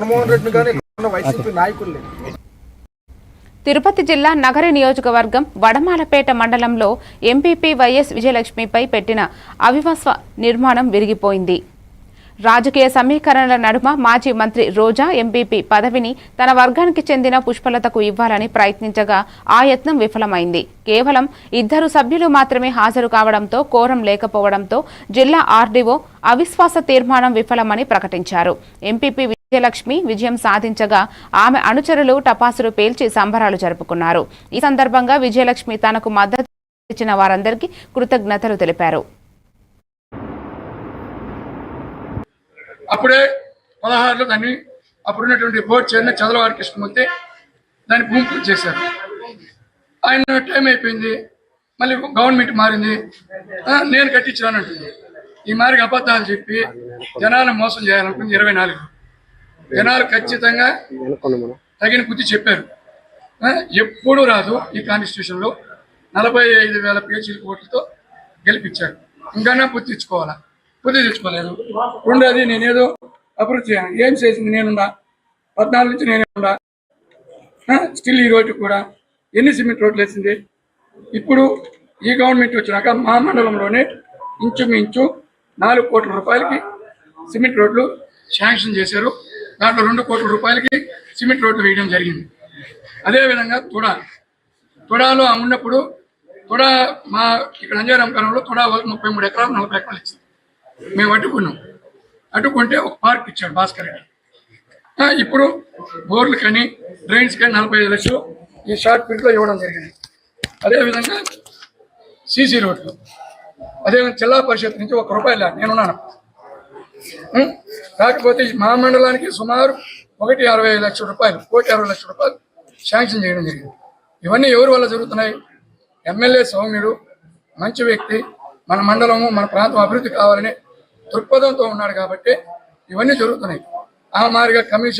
జగన్మోహన్ కానీ వైసీపీ తిరుపతి జిల్లా నగరి నియోజకవర్గం వడమాలపేట మండలంలో ఎంపీపీ వైఎస్ విజయలక్ష్మిపై పెట్టిన అవిశ్వాస నిర్మాణం విరిగిపోయింది. రాజకీయ సమీకరణల నడుమ మాజీ మంత్రి రోజా ఎంపీపీ పదవిని తన వర్గానికి చెందిన పుష్పలతకు ఇవ్వాలని ప్రయత్నించగా ఆ యత్నం విఫలమైంది. కేవలం ఇద్దరు సభ్యులు మాత్రమే హాజరు కావడంతో కోరం లేకపోవడంతో జిల్లా ఆర్డీఓ అవిశ్వాస తీర్మానం విఫలమని ప్రకటించారు. ఎంపీపీ విజయలక్ష్మి విజయం సాధించగా ఆమె అనుచరులు టపాసులు పేల్చి సంబరాలు జరుపుకున్నారు. ఈ సందర్భంగా విజయలక్ష్మి తనకు మద్దతు ఇచ్చిన వారందరికీ కృతజ్ఞతలు తెలిపారు. అప్పుడే పదహారులో దాన్ని అప్పుడున్నటువంటి బోర్డు చైర్మన్ చంద్రబాబు కృష్ణమూర్తి దాన్ని భూమి పూజ చేశారు. ఆయన టైం అయిపోయింది మళ్ళీ గవర్నమెంట్ మారింది. నేను కట్టించాను అంటుంది. ఈ మారికి అబద్ధాలు చెప్పి జనాలను మోసం చేయాలనుకుంది ఇరవై నాలుగు. జనాలు ఖచ్చితంగా తగిన బుద్ధి చెప్పారు. ఎప్పుడూ రాదు ఈ కాన్స్టిట్యూషన్లో. నలభై ఐదు వేల పేజీల ఓట్లతో గెలిపించారు. ఇంకా బుద్ధి తెచ్చుకోవాలా? బుద్ధి తెచ్చుకోలేదు. రెండోది నేనేదో అభివృద్ధి ఏం చేసింది నేనుండా? పద్నాలుగు నుంచి నేనే ఉండా స్టిల్ ఈ రోజు కూడా ఎన్ని సిమెంట్ రోడ్లు వేసింది? ఇప్పుడు ఈ గవర్నమెంట్ వచ్చినాక మా మండలంలోనే ఇంచుమించు నాలుగు కోట్ల రూపాయలకి సిమెంట్ రోడ్లు శాంక్షన్ చేశారు. దాంట్లో రెండు కోట్ల రూపాయలకి సిమెంట్ రోడ్లు వేయడం జరిగింది. అదేవిధంగా తుడా తుడాలో ఉన్నప్పుడు తుడా మా ఇక్కడ అంజారాం తుడా వరకు ముప్పై మూడు ఎకరాలు నలభై ఎకరాలు ఇచ్చింది. మేము అడ్డుకున్నాం. అడ్డుకుంటే ఒక పార్క్ ఇచ్చాడు భాస్కర్ రెడ్డి. ఇప్పుడు బోర్లు కానీ డ్రైన్స్ కానీ నలభై ఐదు లక్షలు ఈ షార్ట్ పీరియడ్లో ఇవ్వడం జరిగింది. అదేవిధంగా సీసీ రోడ్లు. అదేవిధంగా జిల్లా పరిషత్ నుంచి ఒక రూపాయలు లేదు. నేనున్నాను. కాకపోతే మా మండలానికి సుమారు ఒకటి అరవై ఐదు లక్షల రూపాయలు కోటి అరవై లక్షల రూపాయలు శాంక్షన్ చేయడం జరిగింది. ఇవన్నీ ఎవరి వల్ల జరుగుతున్నాయి? ఎమ్మెల్యే సౌమ్యుడు మంచి వ్యక్తి మన మండలము మన ప్రాంతం అభివృద్ధి కావాలని దృక్పథంతో ఉన్నాడు కాబట్టి ఇవన్నీ జరుగుతున్నాయి. ఆ మారిగా కమిషన్